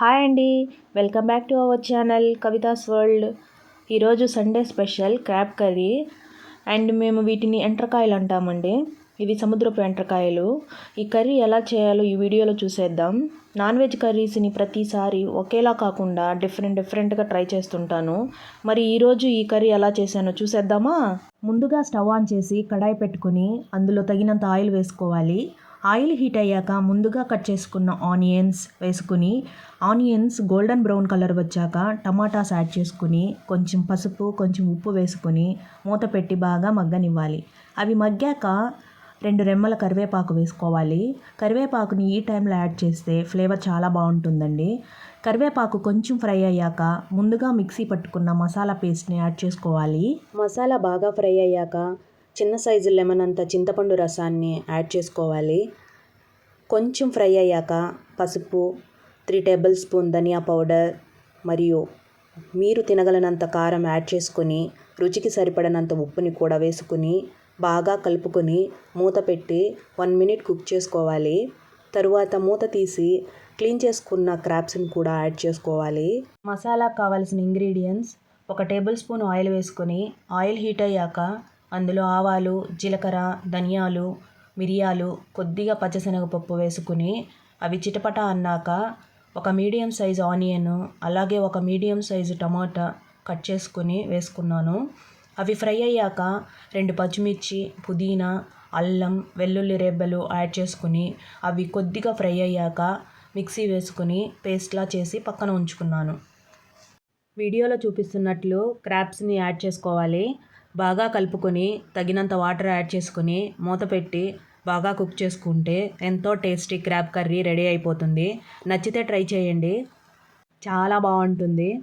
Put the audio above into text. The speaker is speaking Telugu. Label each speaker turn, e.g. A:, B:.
A: హాయ్ అండి. Welcome back to our channel Kavitha's world. ఈరోజు Sunday special crab curry. And మేము వీటిని ఎంట్రకాయలు అంటామండి. ఇవి సముద్రపు ఎంట్రకాయలు ఈ కర్రీ ఎలా చేయాలో ఈ వీడియోలో చూసేద్దాం. నాన్ వెజ్ కర్రీస్ని ప్రతిసారి ఒకేలా కాకుండా డిఫరెంట్ డిఫరెంట్గా ట్రై చేస్తుంటాను. మరి ఈరోజు ఈ కర్రీ ఎలా చేశానో చూసేద్దామా? ముందుగా స్టవ్ ఆన్ చేసి కడాయి పెట్టుకుని అందులో తగినంత ఆయిల్ వేసుకోవాలి. ఆయిల్ హీట్ అయ్యాక ముందుగా కట్ చేసుకున్న ఆనియన్స్ వేసుకుని ఆనియన్స్ గోల్డెన్ బ్రౌన్ కలర్ వచ్చాక టమాటాస్ యాడ్ చేసుకుని కొంచెం పసుపు కొంచెం ఉప్పు వేసుకుని మూత పెట్టి బాగా మగ్గనివ్వాలి. అవి మగ్గాక రెండు రెమ్మల కరివేపాకు వేసుకోవాలి. కరివేపాకుని ఈ టైంలో యాడ్ చేస్తే ఫ్లేవర్ చాలా బాగుంటుందండి. కరివేపాకు కొంచెం ఫ్రై అయ్యాక ముందుగా మిక్సీ పట్టుకున్న మసాలా పేస్ట్ని యాడ్ చేసుకోవాలి. మసాలా బాగా ఫ్రై అయ్యాక చిన్న సైజు లెమన్ అంత చింతపండు రసాన్ని యాడ్ చేసుకోవాలి. కొంచెం ఫ్రై అయ్యాక పసుపు త్రీ టేబుల్ స్పూన్ ధనియా పౌడర్ మరియు మీరు తినగలనంత కారం యాడ్ చేసుకుని రుచికి సరిపడనంత ఉప్పుని కూడా వేసుకుని బాగా కలుపుకొని మూత పెట్టి వన్ మినిట్ కుక్ చేసుకోవాలి. తరువాత మూత తీసి క్లీన్ చేసుకున్న క్రాప్స్ని కూడా యాడ్ చేసుకోవాలి. మసాలా కావాల్సిన ఇంగ్రీడియంట్స్ ఒక టేబుల్ స్పూన్ ఆయిల్ వేసుకొని ఆయిల్ హీట్ అయ్యాక అందులో ఆవాలు జీలకర్ర ధనియాలు మిరియాలు కొద్దిగా పచ్చశనగపప్పు వేసుకుని అవి చిటపట అన్నాక ఒక మీడియం సైజు ఆనియన్ అలాగే ఒక మీడియం సైజు టమాటా కట్ చేసుకుని వేసుకున్నాను. అవి ఫ్రై అయ్యాక రెండు పచ్చిమిర్చి పుదీనా అల్లం వెల్లుల్లి రెబ్బలు యాడ్ చేసుకుని అవి కొద్దిగా ఫ్రై అయ్యాక మిక్సీ వేసుకుని పేస్ట్లా చేసి పక్కన ఉంచుకున్నాను. వీడియోలో చూపిస్తున్నట్లు క్రాప్స్ని యాడ్ చేసుకోవాలి. బాగా కలుపుకొని తగినంత వాటర్ యాడ్ చేసుకొని మూత పెట్టి బాగా కుక్ చేసుకుంటే ఎంతో టేస్టీ క్రాబ్ కర్రీ రెడీ అయిపోతుంది. నచ్చితే ట్రై చేయండి. చాలా బాగుంటుంది.